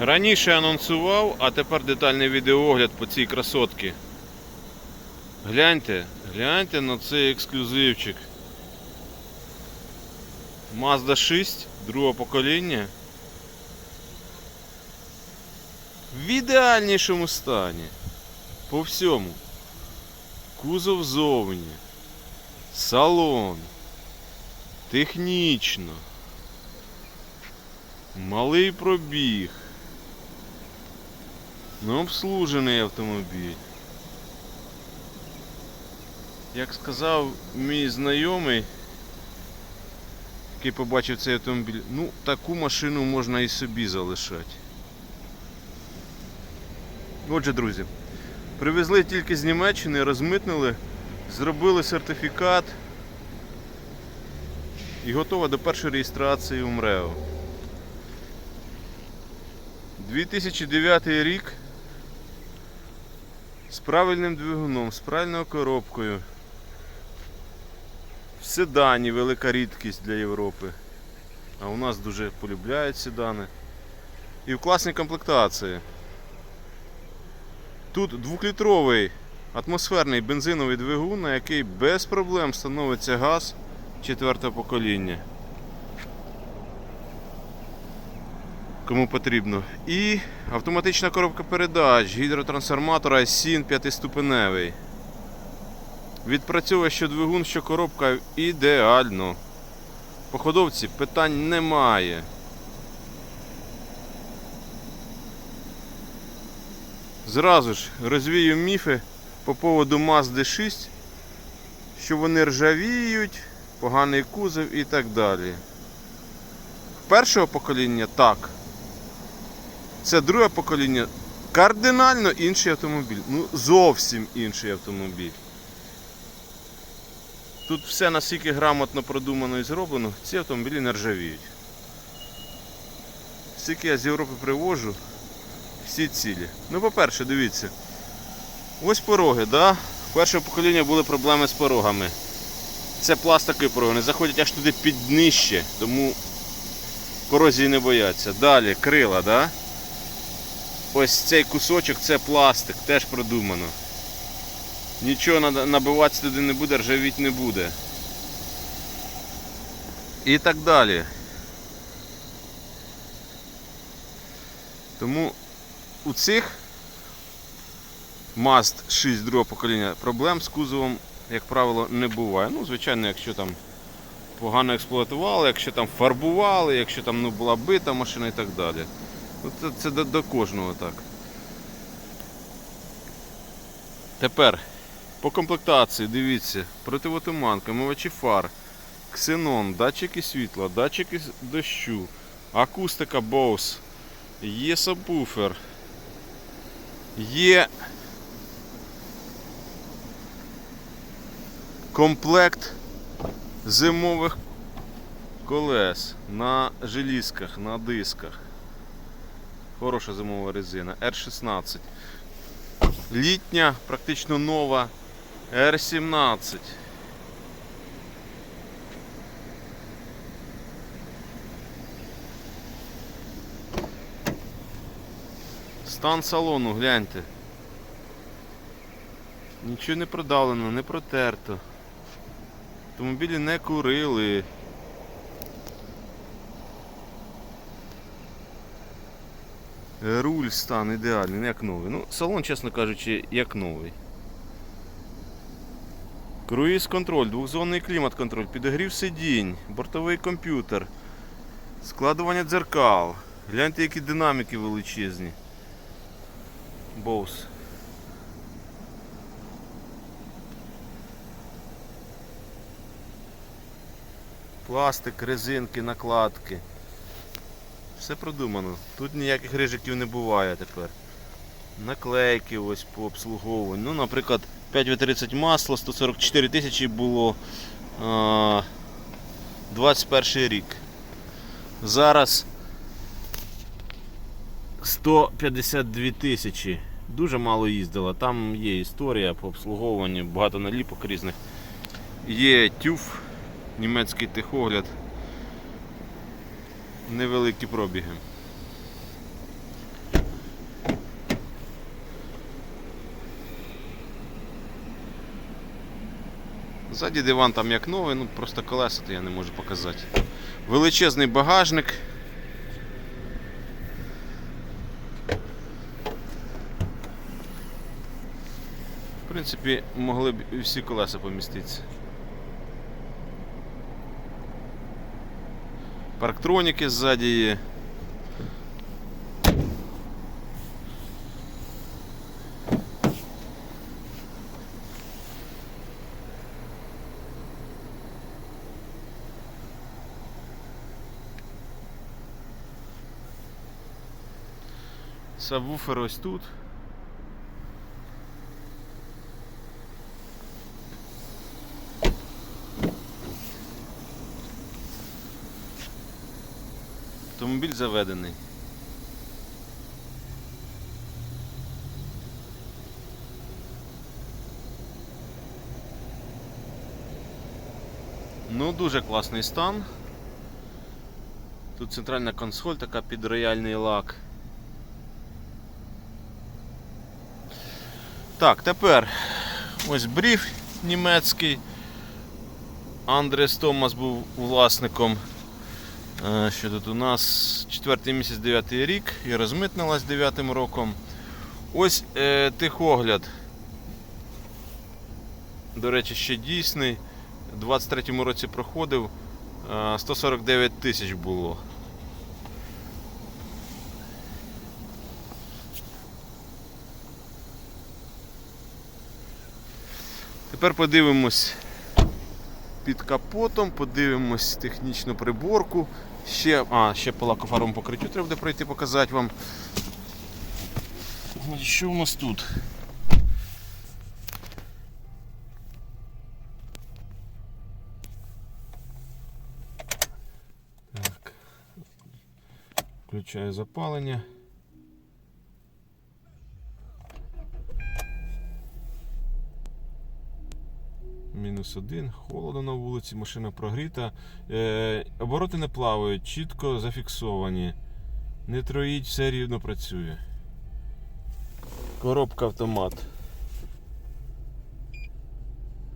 Раніше анонсував, а тепер детальний відеоогляд по цій красотці. Гляньте, гляньте на цей ексклюзивчик. Mazda 6 другого покоління. В ідеальнішому стані. По всьому. Кузов зовні. Салон. Технічно. Малий пробіг. Ну, обслужений автомобіль. Як сказав мій знайомий, який побачив цей автомобіль, ну таку машину можна і собі залишати. Отже, друзі, привезли тільки з Німеччини, розмитнили, зробили сертифікат і готова до першої реєстрації у МРЕО. 2009 рік з правильним двигуном, з правильною коробкою. В седані велика рідкість для Європи. А у нас дуже полюбляють седани. І в класній комплектації. Тут двохлітровий атмосферний бензиновий двигун, на який без проблем становиться газ четвертого покоління. Кому потрібно. І автоматична коробка передач гідротрансформатора SIN 5-ступеневий. Відпрацьовує що двигун, що коробка ідеально. По ходовці питань немає. Зразу ж розвію міфи по поводу Mazda 6, що вони ржавіють, поганий кузов і так далі. Першого покоління так. Це друге покоління кардинально інший автомобіль. Ну, зовсім інший автомобіль. Тут все настільки грамотно продумано і зроблено, ці автомобілі не ржавіють. Скільки я з Європи привожу, всі цілі. Ну, по-перше, дивіться. Ось пороги, да? Першого покоління були проблеми з порогами. Це пластикові пороги, вони заходять аж туди під днище, тому корозії не бояться. Далі крила, да? Ось цей кусочок це пластик, теж продумано. Нічого набиватися туди не буде, ржавіть не буде. І так далі. Тому у цих Маст 6 другого покоління проблем з кузовом, як правило, не буває. Ну, звичайно, якщо там погано експлуатували, якщо там фарбували, якщо там ну, була бита машина і так далі. Ну, це, це до, до кожного так. Тепер по комплектації, дивіться, противотуманка, мивачі фар, ксенон, датчики світла, датчики дощу, акустика Bose, є сабвуфер, є комплект зимових колес на желізках, на дисках. Хороша зимова резина. R16. Літня, практично нова R17. Стан салону, гляньте. Нічого не продавлено, не протерто. Автомобілі не курили. Руль стан ідеальний, як новий. Ну, салон, чесно кажучи, як новий. Круїз контроль, двохзонний клімат контроль, підогрів сидінь, бортовий комп'ютер, складування дзеркал. Гляньте, які динаміки величезні. Боус. Пластик, резинки, накладки. Все продумано. Тут ніяких рижиків не буває тепер. Наклейки ось по обслуговуванню. Ну, наприклад, 5В30 масло, 144 тисячі було а, 21 рік. Зараз 152 тисячі. Дуже мало їздила. Там є історія по обслуговуванню, багато наліпок різних. Є тюф, німецький техогляд невеликі пробіги. Ззаді диван там як новий, ну просто колеса то я не можу показати. Величезний багажник. В принципі, могли б і всі колеса поміститися. Парктроніки ззаді є. Сабвуфер ось тут. Автомобіль заведений. Ну, дуже класний стан. Тут центральна консоль, така під рояльний лак. Так, тепер ось бриф німецький. Андрес Томас був власником. Е, Що тут у нас? Четвертий місяць, дев'ятий рік і розмитнилась дев'ятим роком. Ось е, тихогляд. До речі, ще дійсний. У 23-му році проходив. е, 149 тисяч було. Тепер подивимось під капотом, подивимось технічну приборку. Ще, а, ще по лакофарбовому покриттю треба буде пройти, показати вам. Що у нас тут? Так. Включаю запалення. Мінус один, холодно на вулиці, машина прогріта. Е, обороти не плавають, чітко зафіксовані. Не троїть, все рівно працює. Коробка автомат.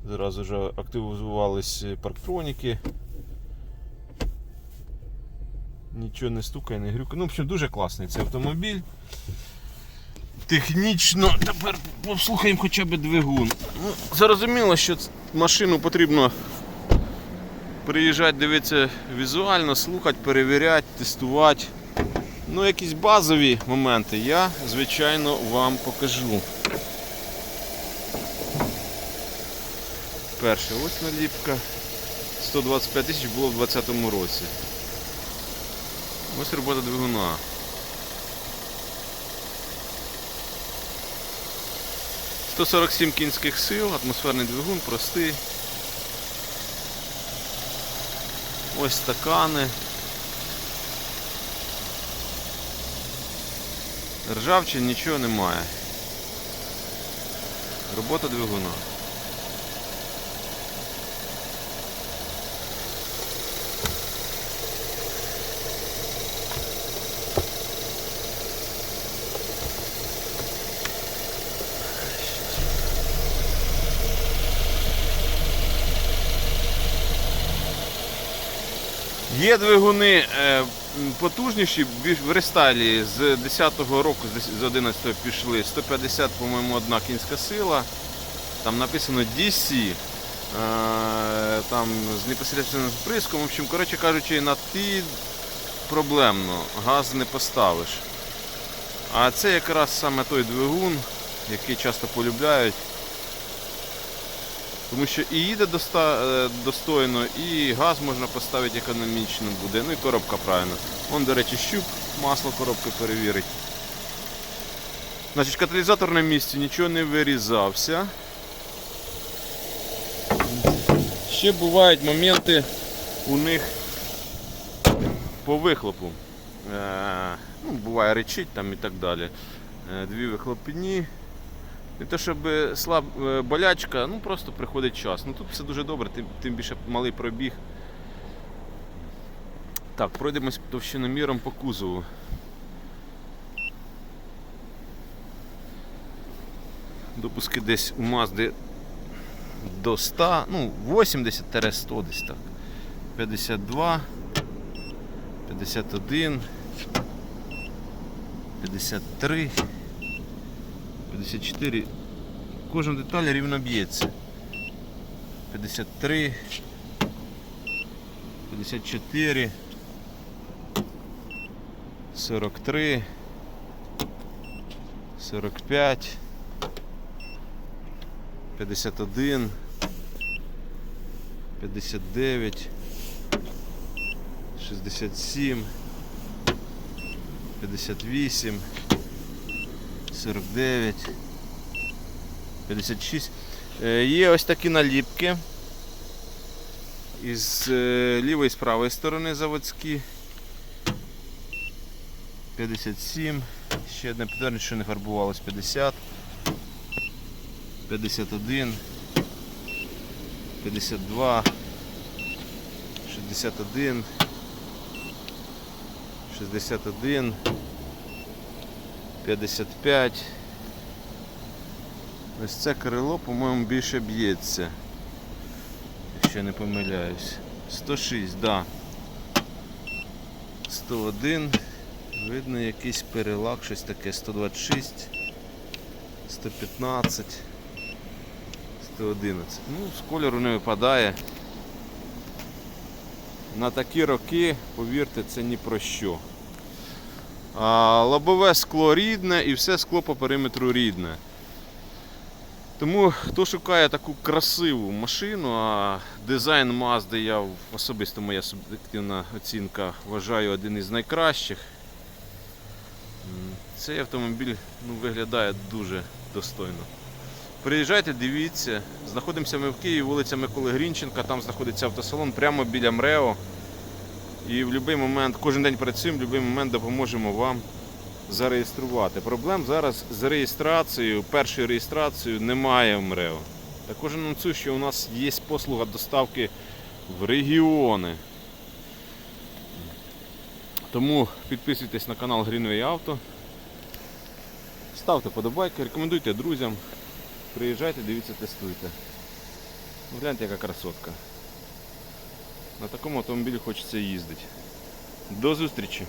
Зразу ж активізувались парктроніки. Нічого не стукає, не грюкає. Ну, в общем, дуже класний цей автомобіль. Технічно, тепер послухаємо хоча б двигун. Ну, зрозуміло, що машину потрібно приїжджати, дивитися візуально, слухати, перевіряти, тестувати. Ну, якісь базові моменти я, звичайно, вам покажу. Перше, ось наліпка. 125 тисяч було в 2020 році. Ось робота двигуна. – 147 кінських сил, атмосферний двигун, простий. Ось стакани. Ржавчин нічого немає. Робота двигуна. Є двигуни е, потужніші, в рестайлі з 10-го року, з дес- 11-го пішли 150, по-моєму, одна кінська сила. Там написано DC. е, Там з непосереднім вприском. В общем, коротше кажучи, на ті проблемно, газ не поставиш. А це якраз саме той двигун, який часто полюбляють. Тому що і їде е, достойно, і газ можна поставити економічно буде. Ну і коробка правильно. Вон, до речі, щуп, масло коробки перевірить. Значить, каталізатор на місці, нічого не вирізався. Ще бувають моменти у них по вихлопу. Е, ну, буває речить там і так далі. Е, дві вихлопні. Не те, щоб слаб е, болячка, ну просто приходить час. Ну тут все дуже добре, тим, тим більше малий пробіг. Так, пройдемось товщиноміром по кузову. Допуски десь у Мазди до 100, ну 80-100 десь так. 52, 51, 53, 54. Кожна деталь рівно б'ється. 53, 54, 43, 45, 51, 59, 67, 58, 49, 56. Е, Є ось такі наліпки із е, лівої і з правої сторони заводські. 57. Ще одне підтвердження, що не фарбувалось 50. 51. 52. 61. 61. 55. Ось це крило, по-моєму, більше б'ється. Якщо не помиляюсь. 106, да. 101. Видно якийсь перелак, щось таке. 126. 115. 111. Ну, з кольору не випадає. На такі роки, повірте, це ні про що. Лобове скло рідне і все скло по периметру рідне. Тому хто шукає таку красиву машину, а дизайн Mazda я особисто моя суб'єктивна оцінка вважаю один із найкращих. Цей автомобіль ну, виглядає дуже достойно. Приїжджайте, дивіться. Знаходимося ми в Києві, вулиця Миколи Грінченка, там знаходиться автосалон прямо біля МРЕО. І в будь-який момент, кожен день працюємо, в будь-який момент допоможемо вам зареєструвати. Проблем зараз з реєстрацією, першою реєстрацією немає в МРЕО. Також анонсую, що у нас є послуга доставки в регіони. Тому підписуйтесь на канал Greenway Auto. Ставте подобайки, рекомендуйте друзям. Приїжджайте, дивіться, тестуйте. Ну, Гляньте, яка красотка. На такому автомобілі хочеться їздити. До зустрічі!